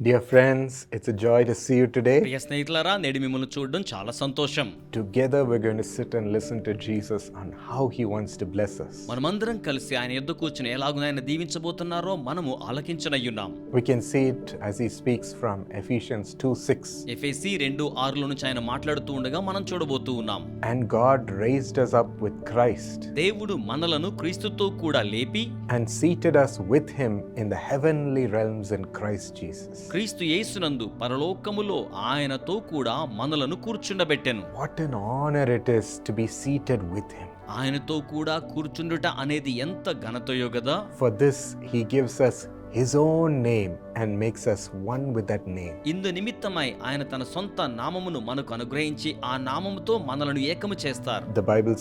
Dear friends, it's a joy to see you today. ప్రియ స్నేహితులారా నేడు మిమ్మల్ని చూడడం చాలా సంతోషం Together, we're going to sit and listen to Jesus on how he wants to bless us. మనమందరం కలిసి ఆయన ఎద్దు కూర్చుని ఎలాగున ఆయన దీవించబోతున్నారో మనము ఆలకించనయ్యున్నాం We can see it as he speaks from Ephesians 2 6. ఎఫ్ఎసి రెండు ఆరులో నుంచి ఆయన మాట్లాడుతూ ఉండగా మనం చూడబోతూ ఉన్నాం And God raised us up with Christ దేవుడు మనలను క్రీస్తుతో కూడా లేపి and seated us with him in the heavenly realms in Christ Jesus. క్రీస్తు యేసునందు పరలోకములో ఆయనతో కూడా మనలను కూర్చుండబెట్టెను What an honor it is to be seated with him. ఆయనతో కూడా కూర్చుండుట అనేది ఎంత ఘనతయో గదా For this, he gives us his own name and makes us one with that name. ఇందు నిమిత్తమై ఆయన తన సొంత నామమును మనకు అనుగ్రహించి ఆ నామముతో మనలను ఏకము చేస్తారు The Bible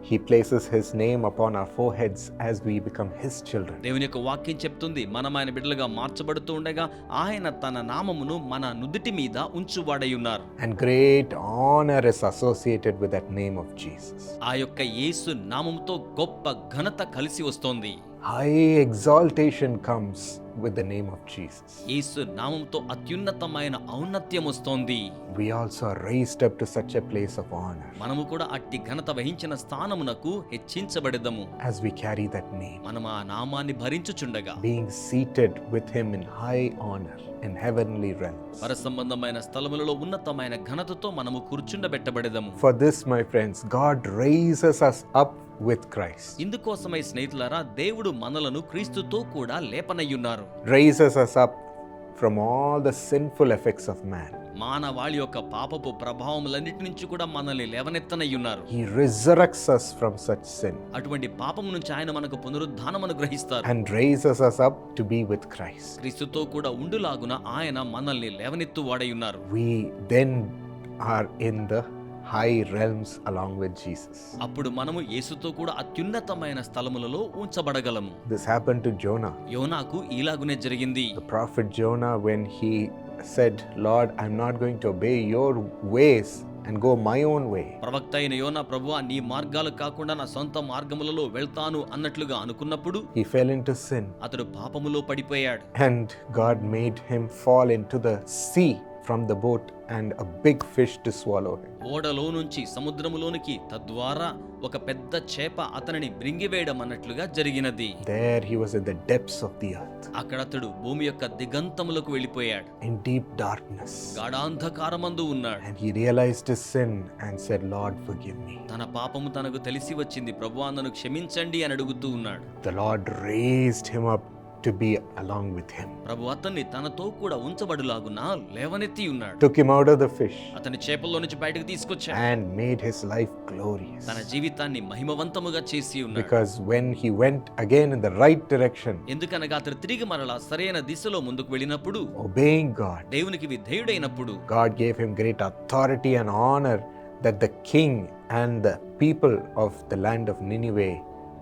says he places his name upon our foreheads as we become his children. దేవుని యొక్క వాక్యం చెప్తుంది మనం ఆయన బిడ్డలుగా మార్చబడుతూ ఉండగా ఆయన తన నామమును మన నుదుటి మీద ఉంచువాడై ఉన్నారు And great honor is associated with that name of Jesus. ఆ యొక్క యేసు నామముతో గొప్ప ఘనత కలిసి వస్తోంది High exaltation comes with the name of Jesus యేసు నామముతో అత్యున్నతమైన ఔన్నత్యం వస్తుంది. We also raised up to such a place of honour మనము కూడా అట్టి ఘనత వహించిన స్థానమునకు హెచ్చించబడదము. As we carry that name మనం ఆ నామాన్ని భరించుచుండగా being seated with him in high honour in heavenly realms పర సంబంధమైన స్థలములలో ఉన్నతమైన ఘనతతో మనము కూర్చుండబెట్టబడదము. For this my friends God raises us up with Christ ఇందుకోసమై స్నేహితులారా దేవుడు మనలను క్రీస్తుతో కూడా లేపనయ్యున్నారు. చేస్తారు raises us up from all the sinful effects of man మానవాళి యొక్క పాపపు ప్రభావములన్నిటి నుంచి కూడా మనల్ని లేవనెత్తనై ఉన్నారు he resurrects us from such sin అటువంటి పాపం నుంచి ఆయన మనకు పునరుద్ధానం గ్రహిస్తారు and raises us up to be with christ. క్రీస్తుతో కూడా ఉండులాగున ఆయన మనల్ని లేవనెత్తువాడై ఉన్నారు we then are in the high realms along with Jesus. అప్పుడు మనము యేసుతో కూడా అత్యున్నతమైన స్థలములలో ఉంచబడగలము This happened to Jonah. యోనాకు ఇలాగునే జరిగింది The prophet Jonah, when he said, Lord, I'm not going to obey your ways and go my own way. ప్రవక్త అయిన యోనా ప్రభువా నీ మార్గాలు కాకుండా నా సొంత మార్గములలో వెళ్తాను అన్నట్లుగా అనుకున్నప్పుడు He fell into sin అతడు పాపములో పడిపోయాడు and God made him fall into the sea from the boat and a big fish to swallow him. ఓడలో నుంచి సముద్రములోనికి తద్వారా ఒక పెద్ద చేప అతనిని బ్రింగివేయడం అన్నట్లుగా జరిగినది There he was in the depths of the earth, అక్కడ అతడు భూమి యొక్క దిగంతములకు వెళ్ళిపోయాడు in deep darkness. గాఢాంధకారమందు ఉన్నాడు And he realized his sin and said, Lord, forgive me. తన పాపము తనకు తెలిసి వచ్చింది ప్రభువా నన్ను క్షమించండి అని అడుగుతూ ఉన్నాడు The Lord raised him up to be along with him, ప్రభు అతన్ని తనతో కూడా ఉంచబడులాగున లేవనెత్తి ఉన్నాడు took him out of the fish, అతని చేపల్లో నుంచి బయటకు తీసుకొచ్చాడు and made his life glorious. తన జీవితాన్ని మహిమవంతముగా చేసి ఉన్నాడు Because when he went again in the right direction, ఎందుకనగా అతడు తిరిగి మరలా సరైన దిశలో ముందుకు వెళ్ళినప్పుడు obeying God, దేవునికి విధేయుడైనప్పుడు God gave him great authority and honor that the king and the people of the land of Nineveh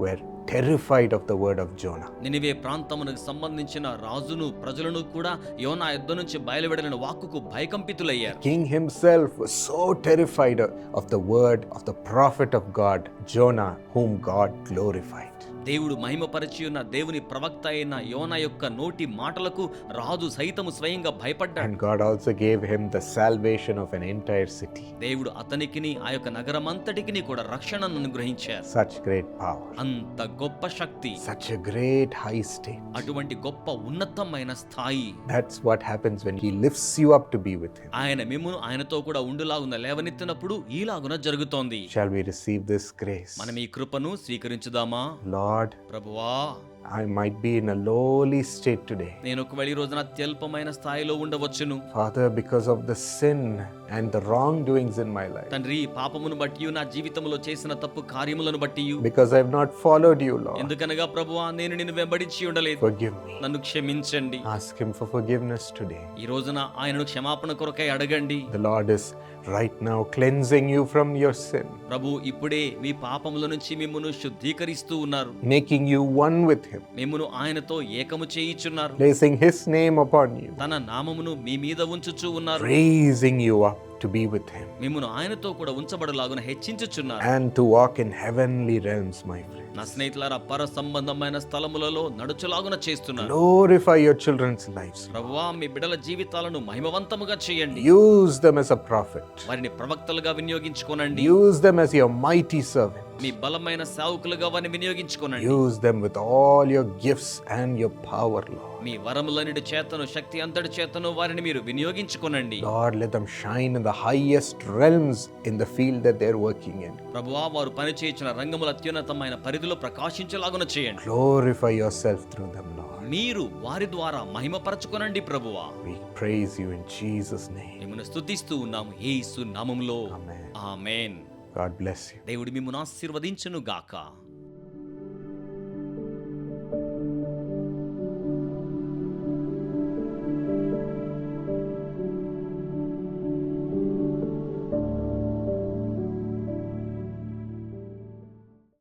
were terrified of the word of Jonah Nineveh ప్రాంతమునకు సంబంధించిన రాజును ప్రజలను కూడా యోనా యుద్ధం నుంచి బయలువెడలిన వాక్కుకు భయకంపితులయ్యారు. King himself so terrified of the word of the prophet of God Jonah whom God glorified దేవుడు మహిమపరిచి ఉన్న దేవుని ప్రవక్త అయిన యోన యొక్క నోటి మాటలకు రాజు సైతం స్వయంగా భయపడ్డాడు. Gave the salvation of entire city దేవుడు అతనికిని ఆ యొక్క నగరం అంతటికి కూడా రక్షణను అనుగ్రహించారు. సచ్ గ్రేట్ అంత గొప్ప శక్తి such a great high state. అటువంటి గొప్ప ఉన్నతమైన స్థాయి That's what happens when He lifts you up to be with Him. ఆయన మిమ్మును ఆయనతో కూడా ఉండులాగున లేవనెత్తినప్పుడు ఈలాగున జరుగుతోంది Shall we receive this grace? మనం ఈ కృపను స్వీకరించుదామా Lord, ప్రభువా I might be in a lowly state today. నేను ఒకవేళ ఈ రోజున అత్యల్పమైన స్థాయిలో ఉండవచ్చును Father, because of the sin and the wrongdoings in my life, తండ్రి పాపమును బట్టి నా జీవితంలో చేసిన తప్పు కార్యములను బట్టి because I've not followed you, Lord, ఎందుకనగా ప్రభువా నేను నిన్ను వెంబడించి ఉండలేదు forgive me. నన్ను క్షమించండి Ask Him for forgiveness today. ఈ రోజున ఆయనను క్షమాపణ కొరకై అడగండి The Lord is right now cleansing you from your sin, ప్రభు ఇప్పుడే మీ పాపముల నుంచి మిమ్మును శుద్ధీకరిస్తూ ఉన్నారు making you one with Him, మిమ్మును ఆయనతో ఏకము చేయిచున్నారు placing His name upon you, తన నామమును మీ మీద ఉంచుచూ ఉన్నారు raising you up to be with Him మిమ్మును ఆయనతో కూడా ఉంచబడలాగున హెచ్చించుచున్నారు and to walk in heavenly realms, my friend. నా స్నేహితులారా పర సంబంధమైన స్థలములలో నడుచులాగున చేస్తున్నారు Glorify your children's lives. ప్రభువా మీ బిడల జీవితాలను మహిమవంతముగా చేయండి Use them as a prophet. వారిని ప్రవక్తలుగా వినియోగించుకోనండి Use them as your mighty servant. మీ బలమైన సావుకులుగా వారిని వినియోగించుకోనండి. Use them with all your gifts and your power Lord మీ వరములన్నిటి చేతను శక్తి అంతటి చేతను వారిని మీరు వినియోగించుకోనండి. Lord let them shine in the highest realms in the field that they are working in ప్రభువా వారు పని చేయించిన రంగముల అత్యున్నతమైన పరిధిలో ప్రకాశించలాగున చేయండి. Glorify yourself through them Lord మీరు వారి ద్వారా మహిమ పరచుకోనండి ప్రభువా. We praise you in Jesus name మిమ్మల్ని స్తుతిస్తూ ఉన్నాము యేసు నామములో. Amen amen. God bless you. దేవుడు మిమ్మల్ని ఆశీర్వదించును గాక